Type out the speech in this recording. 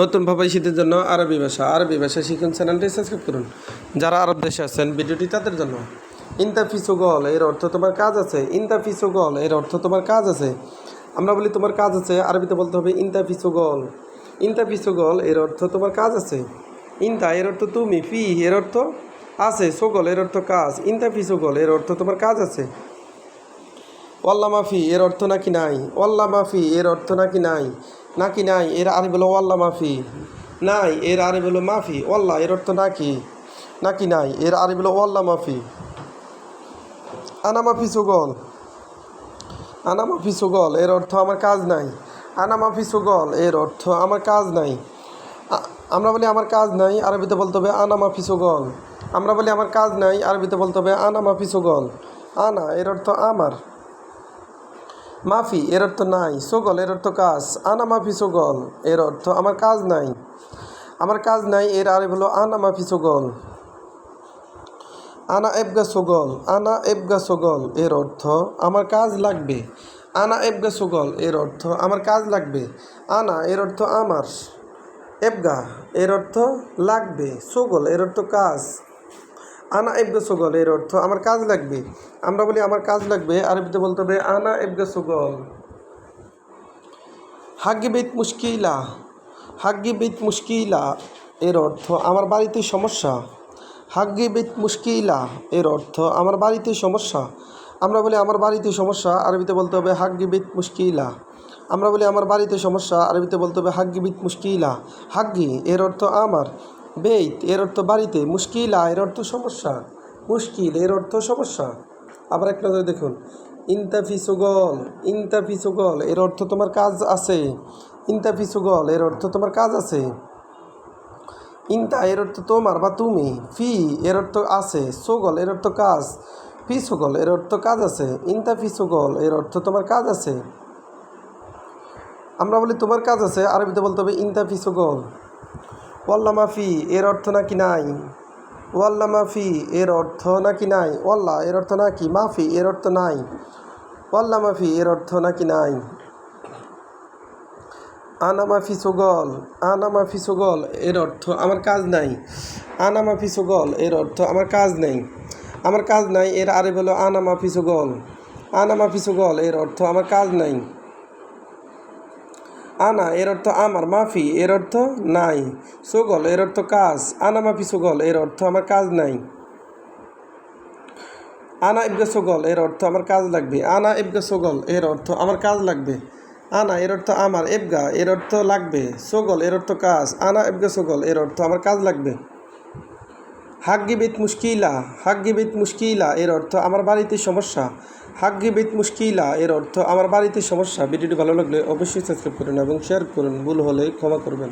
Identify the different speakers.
Speaker 1: নতুন প্রবাসীদের জন্য আরবি ভাষা আরবি ভাষা শিখুন চ্যানেলটি সাবস্ক্রাইব করুন। যারা আরব দেশে আছেন, ভিডিওটি তাদের জন্য। ইন্তা ফিসুগল এর অর্থ তোমার কাজ আছে। ইন্তা ফিসুগল এর অর্থ তোমার কাজ আছে। আমরা বলি তোমার কাজ আছে, আরবিতে বলতে হবে ইন্তা ফিসুগল ইন্তা ফিসুগল এর অর্থ তোমার কাজ আছে। ইন্তা, এর অর্থ তুমি, ফি, এর অর্থ আছে। সুগল, এর অর্থ কাজ। ইন্তা ফিসুগল এর অর্থ তোমার কাজ আছে। ওয়াল্লা মাফি এর অর্থ নাকি নাই? ওয়াল্লা মাফি এর অর্থ নাকি নাই? নাকি নাই? এর আরে বলো ওয়াল্লা মাফি। নাই, এর আরে বলো, মাফি। ওয়াল্লা এর অর্থ নাকি? নাকি নাই? এর আরে বলো ওয়াল্লা মাফি। আনা মাফি সুগল। আনা মাফি সুগল, এর অর্থ আমার কাজ নাই। আনা মাফি সুগল, এর অর্থ আমার কাজ নাই। আমরা বলি আমার কাজ নাই, আরবিতে বলতে হবে আনা মাফি সুগল। আমরা বলি আমার কাজ নাই, আরবিতে বলতে হবে আনা মাফি সুগল। আনা, এর অর্থ আমার। মাফি, এর অর্থ নাই। সোগল, এর অর্থ কাজ। আনা মাফি সোগল, এর অর্থ আমার কাজ নাই। আমার কাজ নাই, এর আরে হলো আনা মাফি সোগল। আনা এবগা সোগল, আনা এবগা সোগল, এর অর্থ আমার কাজ লাগবে। আনা এবগা সোগল, এর অর্থ আমার কাজ লাগবে। আনা, এর অর্থ আমার। এবগা, এর অর্থ লাগবে। সোগল, এর অর্থ কাজ। আনা এবগা সুগল, এর অর্থ আমার কাজ লাগবে। আমরা বলি আমার কাজ লাগবে, আরবিতে বলতে হবে আনা এবগা সুগল। হাগ্গিবিত মুশকিলা হাগ্গিবিত মুশকিলা, এর অর্থ আমার বাড়িতে সমস্যা। হাগ্গিবিত মুশকিলা, এর অর্থ আমার বাড়িতে সমস্যা। আমরা বলি আমার বাড়িতে সমস্যা, আরবিতে বলতে হবে হাগ্গিবিত মুশকিলা। আমরা বলি আমার বাড়িতে সমস্যা, আরবিতে বলতে হবে হাগ্গিবিত মুশকিলা। হাগ্গি এর অর্থ আমার। বেইত এর অর্থ বাড়িতে মুশকিলা এর অর্থ সমস্যা মুশকিল এর অর্থ সমস্যা আবার এক নজরে দেখুন ইন্তাফি সুগল ইন্তাফি সুগল এর অর্থ তোমার কাজ আছে ইন্তাফি সুগল এর অর্থ তোমার কাজ আছে ইন্তা এর অর্থ তোমার বা তুমি ফি এর অর্থ আছে সুগল এর অর্থ কাজ ফি সুগল এর অর্থ কাজ আছে ইন্তা সুগল এর অর্থ তোমার কাজ আছে আমরা বলি তোমার কাজ আছে আরবিতে বলতে হবে ইন্তা সুগল ওয়াল্লা মাফি, এর অর্থ নাকি নাই? ওয়াল্লা মাফি, এর অর্থ নাকি নাই? ওয়াল্লা, এর অর্থ নাকি? মাফি, এর অর্থ নাই। ওয়াল্লা মাফি, এর অর্থ নাকি নাই? আনা মাফি সুগল, আনা মাফি সুগল, এর অর্থ আমার কাজ নাই। আনা মাফি সুগল, এর অর্থ আমার কাজ নেই। আমার কাজ নাই, এর আরে বলো আনা মাফি সুগল। আনা মাফি সুগল, এর অর্থ আমার কাজ নাই। আনা এর অর্থ আমার মাফি এর অর্থ নাই সুগল এর অর্থ কাজ আনা মাফি সুগল এর অর্থ আমার কাজ নাই আনা ইবগে সুগল এর অর্থ আমার কাজ লাগবে আনা ইবগে সুগল এর অর্থ আমার কাজ লাগবে আনা এর অর্থ আমার এবগা এর অর্থ লাগবে সুগল এর অর্থ কাজ আনা ইবগা সুগল এর অর্থ আমার কাজ লাগবে হাগ্গিবিত মুশকিলা হাগ্গিবিত মুশকিলা এর অর্থ আমার বাড়িতে সমস্যা। হাগ্গিবিত মুশকিলা এর অর্থ আমার বাড়িতে সমস্যা। ভিডিওটি ভালো লাগলে অবশ্যই সাবস্ক্রাইব করুন এবং শেয়ার করুন। ভুল হলে ক্ষমা করবেন।